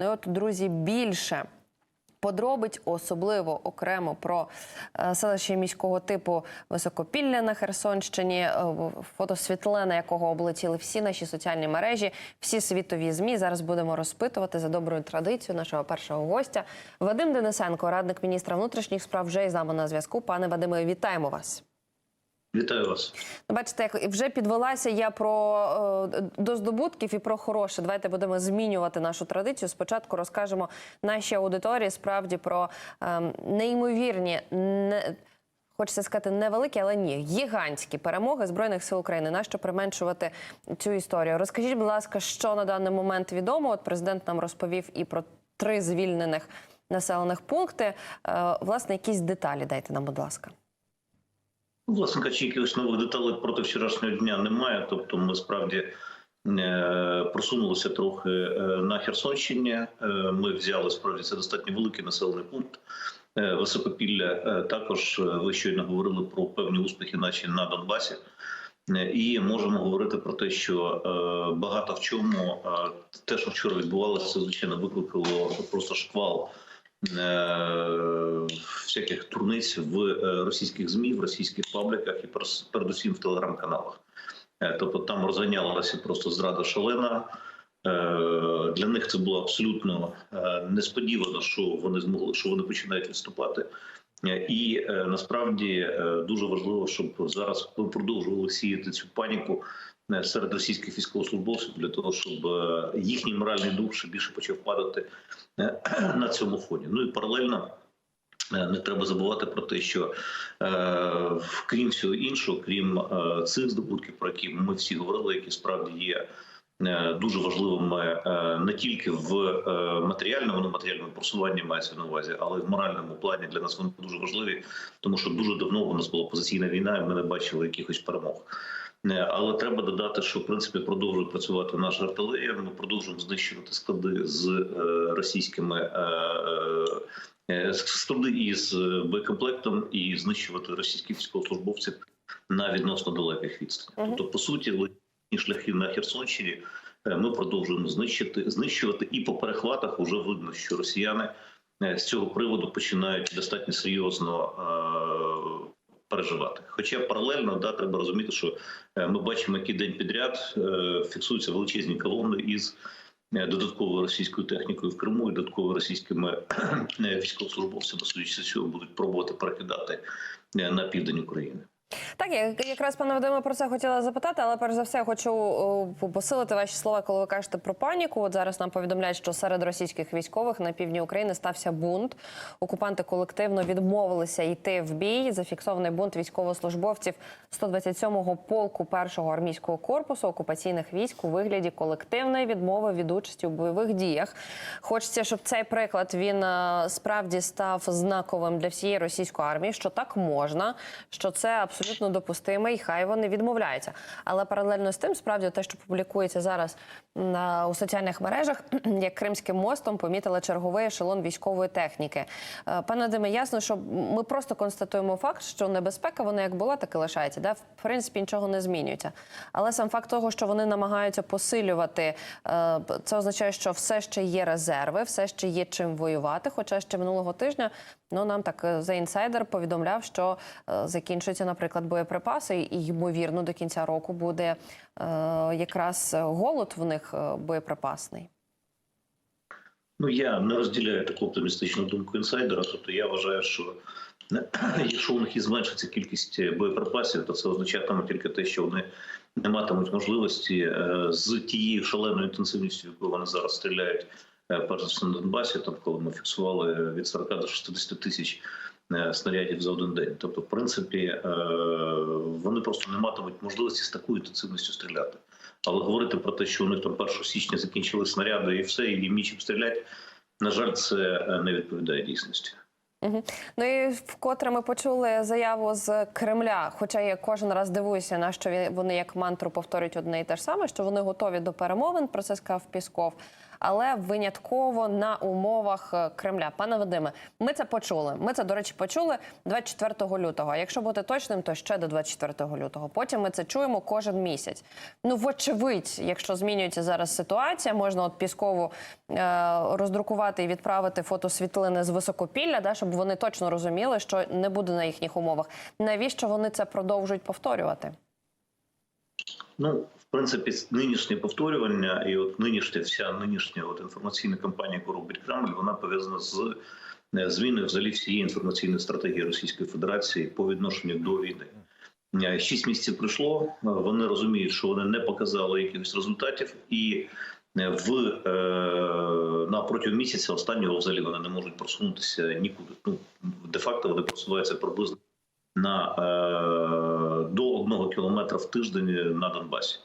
І от, друзі, більше подробиць, особливо окремо про е, селище міського типу Високопілля на Херсонщині, е, фотосвітлина, якого облетіли всі наші соціальні мережі, всі світові змі. Зараз будемо розпитувати за доброю традицією нашого першого гостя. Вадим Денисенко, радник міністра внутрішніх справ, вже із нами на зв'язку. Пане Вадиме, вітаємо вас. Вітаю вас. Ну, Бачите, як вже підвелася я про е, до здобутків і про хороше. Давайте будемо змінювати нашу традицію. Спочатку розкажемо нашій аудиторії справді про е, неймовірні, не, хочеться сказати, невеликі, але ні, гігантські перемоги збройних сил України. Нащо применшувати цю історію? Розкажіть, будь ласка, що на даний момент відомо? От президент нам розповів і про три звільнених населених пункти. Е, власне, якісь деталі дайте нам, будь ласка. Ну, Власне кажучи, якихось нових деталей проти вчорашнього дня немає. Тобто, ми справді е, просунулися трохи е, на Херсонщині. Е, Ми взяли справді це достатньо великий населений пункт. Високопілля також ви щойно говорили про певні успіхи, наші на Донбасі. І можемо говорити про те, що багато в чому те, що вчора відбувалося, звичайно викликало просто шквал всяких турниць в е, російських змі, в російських пабліках і передусім в телеграм-каналах. Е, Тобто там розганялася просто зрада шалена. Е, Для них це було абсолютно е, несподівано, що вони змогли, що вони починають відступати. Е, І е, насправді е, дуже важливо, щоб зараз продовжували сіяти цю паніку е, серед російських військовослужбовців для того, щоб е, їхній моральний дух ще більше почав падати е, на цьому фоні. Ну і паралельно. Е, Не треба забувати про те, що е, крім всього іншого, крім е, цих здобутків, про які ми всі говорили, які справді є е, дуже важливими е, не тільки в е, матеріальному, нематеріальному просуванні мається на увазі, але й в моральному плані для нас вони дуже важливі, тому що дуже давно у нас була позиційна війна, і ми не бачили якихось перемог. Е, Але треба додати, що в принципі продовжує працювати наша артилерія. Ми продовжуємо знищувати склади з е, російськими е, склади із боєкомплектом і знищувати російських військовослужбовців на відносно далеких відстанях. Тобто, по суті, шляхи на Херсонщині ми продовжуємо знищити знищувати, і по перехватах вже видно, що росіяни з цього приводу починають достатньо серйозно. Переживати, хоча паралельно да треба розуміти, що е, ми бачимо, який день підряд е, фіксуються величезні колони із е, додатковою російською технікою в Криму і додатково російськими військовослужбовцями, судячи з цього, будуть пробувати перекидати на південь України. Так, я якраз пане Вадиме про це хотіла запитати, але перш за все хочу посилити ваші слова, коли ви кажете про паніку. От зараз нам повідомляють, що серед російських військових на півдні України стався бунт. Окупанти колективно відмовилися йти в бій. Зафіксований бунт військовослужбовців 127-го полку першого армійського корпусу окупаційних військ у вигляді колективної відмови від участі у бойових діях. Хочеться, щоб цей приклад він е, справді став знаковим для всієї російської армії, що так можна, що це абсолютно допустимо, і хай вони відмовляються. Але паралельно з тим, справді, те, що публікується зараз на у соціальних мережах, як Кримським мостом помітили черговий ешелон військової техніки. Е, Пане Диме, ясно, що ми просто констатуємо факт, що небезпека вона як була, так і лишається. Да? В принципі, нічого не змінюється. Але сам факт того, що вони намагаються посилювати, е, це означає, що все ще є резерви, все ще є чим воювати. Хоча ще минулого тижня ну нам так е, за інсайдер повідомляв, що е, закінчуються, наприклад, боєприпаси, і ймовірно до кінця року буде е, якраз голод в них е, боєприпасний. Ну я не розділяю таку оптимістичну думку інсайдера. Тобто я вважаю, що якщо у них і зменшиться кількість боєприпасів, то це означатиме тільки те, що вони не матимуть можливості е, з тією шаленою інтенсивністю, якою вони зараз стріляють, е, перш за все на Донбасі, там коли ми фіксували від 40 до 60 тисяч е, снарядів за один день. Тобто, в принципі, е, вони просто не матимуть можливості з такою інтенсивністю стріляти. Але говорити про те, що у них там 1 січня закінчили снаряди і все, і мічі стрілять, на жаль, це е, не відповідає дійсності. Ну і вкотре ми почули заяву з Кремля. Хоча я кожен раз дивуюся, на що вони як мантру повторюють одне і те ж саме, що вони готові до перемовин. Про це сказав Пісков. Але винятково на умовах е, Кремля. Пане Вадиме, ми це почули. Ми це, до речі, почули 24 лютого. А якщо бути точним, то ще до 24 лютого. Потім ми це чуємо кожен місяць. Ну, вочевидь, якщо змінюється зараз ситуація, можна от Піскову е, роздрукувати і відправити фотосвітлини з високопілля, да, щоб вони точно розуміли, що не буде на їхніх умовах. Навіщо вони це продовжують повторювати? Ну, принципі, нинішнє повторювання і от нинішня вся нинішня от інформаційна кампанія, яку робить Кремль, вона пов'язана з е, зміною взагалі всієї інформаційної стратегії Російської Федерації по відношенню до війни. Е, Шість місяців пройшло. е, Вони розуміють, що вони не показали якихось результатів, і в на протягом місяця останнього взагалі вони не можуть просунутися нікуди. Ну де факто вони просуваються приблизно на до одного кілометра в тиждень на Донбасі,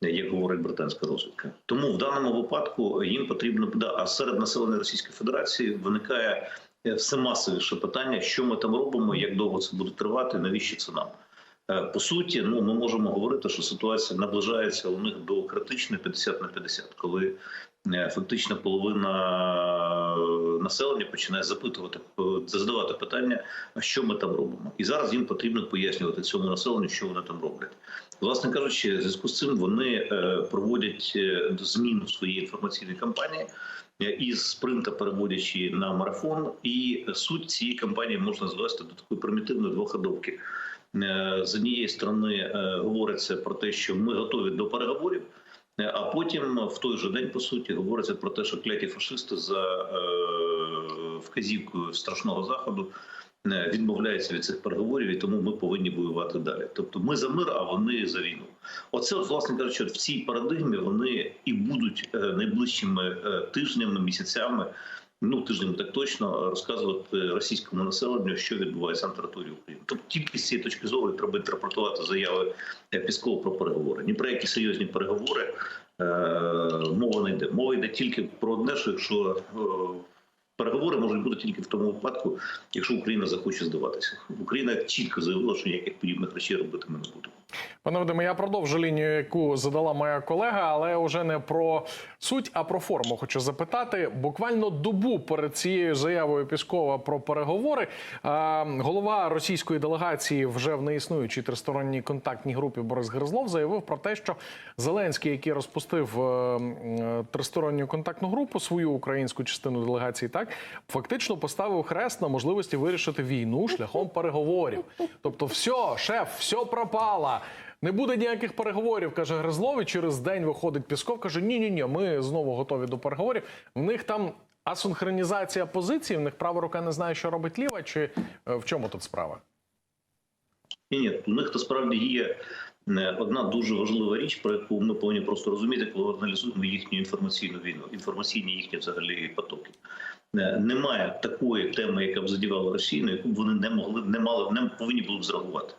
як говорить британська розвідка. Тому в даному випадку їм потрібно да, а серед населення Російської Федерації виникає е, все масовіше питання, що ми там робимо, як довго це буде тривати, навіщо це нам. Е, По суті, ну ми можемо говорити, що ситуація наближається у них до критичної 50 на 50, коли е, фактично половина е, населення починає запитувати, задавати питання, а що ми там робимо, і зараз їм потрібно пояснювати цьому населенню, що вони там роблять. Власне кажучи, в зв'язку з цим вони проводять зміну своєї інформаційної кампанії із спринта переводячи на марафон, і суть цієї кампанії можна звести до такої примітивної двоходовки. Е, З однієї сторони е, говориться про те, що ми готові до переговорів. е, А потім в той же день по суті говориться про те, що кляті фашисти за вказівкою страшного заходу відмовляються від цих переговорів, і тому ми повинні воювати далі. Тобто, ми за мир, а вони за війну. Оце, власне кажучи, в цій парадигмі вони і будуть найближчими тижнями, місяцями. Ну, тижнями так точно розказувати російському населенню, що відбувається на території України. Тобто тільки з цієї точки зору треба інтерпретувати заяви е, Піскова про переговори. Ні про які серйозні переговори е, мова не йде. Мова йде тільки про одне, що якщо е, переговори можуть бути тільки в тому випадку, якщо Україна захоче здаватися. Україна чітко заявила, що ніяких подібних речей робити ми не будемо. Пане Вадиме, я продовжу лінію, яку задала моя колега, але вже не про суть, а про форму. Хочу запитати. Буквально добу перед цією заявою Піскова про переговори е, голова російської делегації вже в неіснуючій тристоронній контактній групі Борис Гризлов заявив про те, що Зеленський, який розпустив е, тристоронню контактну групу, свою українську частину делегації, так фактично поставив хрест на можливості вирішити війну шляхом переговорів. Тобто, все, шеф, все пропало. Не буде ніяких переговорів, каже Гризлов. Через день виходить Пісков. каже: ні, ні, ні, ми знову готові до переговорів. В них там асинхронізація позицій, в них права рука не знає, що робить ліва, чи е, в чому тут справа? Ні, ні, у них насправді є е, одна дуже важлива річ, про яку ми повинні просто розуміти, коли аналізуємо їхню інформаційну війну, інформаційні їхні взагалі потоки. Е, Немає такої теми, яка б задівала Росію, на яку б вони не могли, не мали, не повинні були б зреагувати.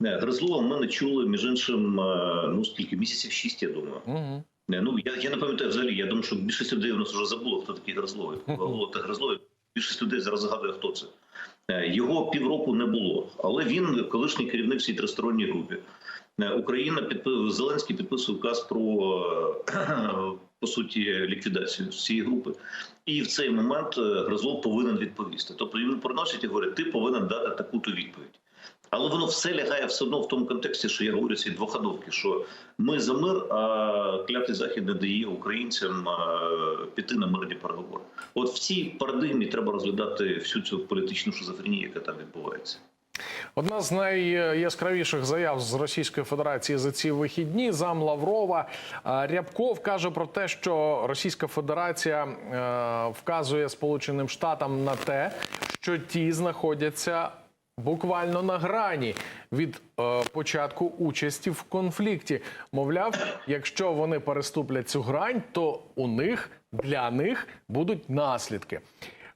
Гризлова ми не чули, між іншим, е, ну скільки місяців шість, я думаю. Угу. Не, Ну я, я не пам'ятаю взагалі. Я думаю, що більшість людей у нас вже забуло, хто такий Гризловий. Голод та Гризловий. Більшість людей зараз згадує, хто це. Е, Його півроку не було, але він колишній керівник всій тристоронній групі. Е, Україна підпи- Зеленський підписує указ про по суті ліквідацію цієї групи. І в цей момент Гризлов повинен відповісти. Тобто йому приносять і говорять, ти повинен дати таку-то відповідь. Але воно все лягає все одно в тому контексті, що я говорю ці двоходовки, що ми за мир, а клятий захід не дає українцям піти на мирні переговори. От в цій парадигмі треба розглядати всю цю політичну шизофренію, яка там відбувається. Одна з найяскравіших заяв з Російської Федерації за ці вихідні зам Лаврова Рябков каже про те, що Російська Федерація вказує Сполученим Штатам на те, що ті знаходяться буквально на грані від е, початку участі в конфлікті. Мовляв, якщо вони переступлять цю грань, то у них для них будуть наслідки.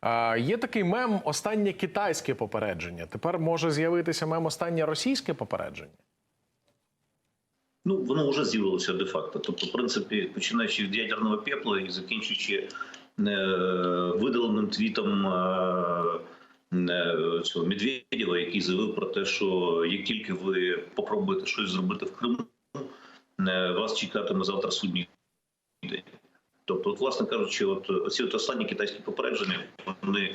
А, є такий мем останнє китайське попередження. Тепер може з'явитися мем останнє російське попередження. Ну воно вже з'явилося де факто. Тобто, в принципі, починаючи від ядерного пепла і закінчуючи е, видаленим твітом е, е, цього Медведєва, який заявив про те, що як тільки ви попробуєте щось зробити в Криму, е, вас чекатиме завтра судній день. Тобто, от, власне кажучи, от ці от останні китайські попередження вони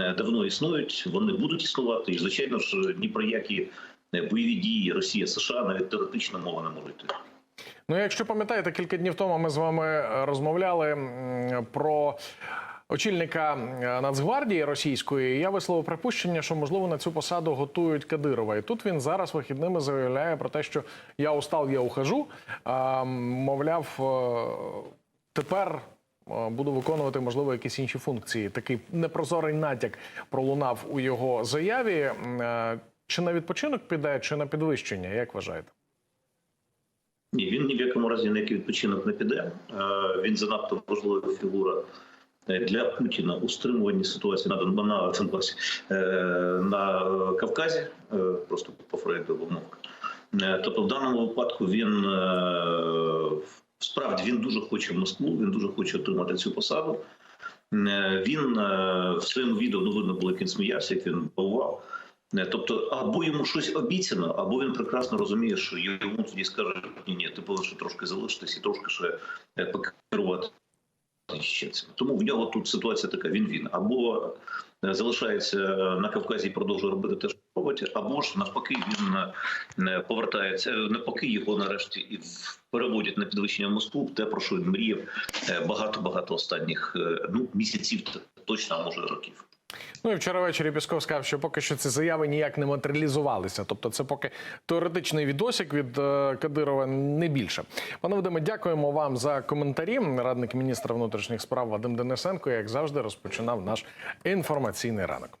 е, давно існують, вони будуть існувати, і звичайно ж ні про які е, бойові дії Росія США навіть теоретично мова не може йти. Ну, якщо пам'ятаєте, кілька днів тому ми з вами е, розмовляли про очільника Нацгвардії російської. Я висловив припущення, що можливо на цю посаду готують Кадирова. І тут він зараз вихідними заявляє про те, що я устав, я ухожу. Мовляв, е, тепер. е, Буду виконувати можливо якісь інші функції. Такий непрозорий натяк пролунав у його заяві. Е, Чи на відпочинок піде, чи на підвищення? Як вважаєте? Ні, він ні в якому разі на який відпочинок не піде. Він занадто важлива фігура для Путіна у стримуванні ситуації на Дон- на Донбасі, е, на Кавказі, е, просто по Фрейду мовка. Е, Тобто, в даному випадку він е, справді він дуже хоче Москву, він дуже хоче отримати цю посаду. Е, Він е, в своєму відео ну видно було, як він сміявся, як він бавував. Е, Тобто, або йому щось обіцяно, або він прекрасно розуміє, що йому тоді скажуть, ні, ні, ти повинен ще трошки залишитись і трошки ще е, покерувати ще це. Тому в нього тут ситуація така: він він або е, залишається на Кавказі і продовжує робити те, що робить, або ж навпаки він е, повертається, е, навпаки його нарешті і переводять на підвищення в Москву, те про що він мріяв багато багато останніх ну місяців, точно а може років. Ну і вчора ввечері Пісков сказав, що поки що ці заяви ніяк не матеріалізувалися. Тобто, це поки теоретичний відосік від е, Кадирова не більше. Пане Вадиме, дякуємо вам за коментарі. Радник міністра внутрішніх справ Вадим Денисенко, як завжди, розпочинав наш інформаційний ранок.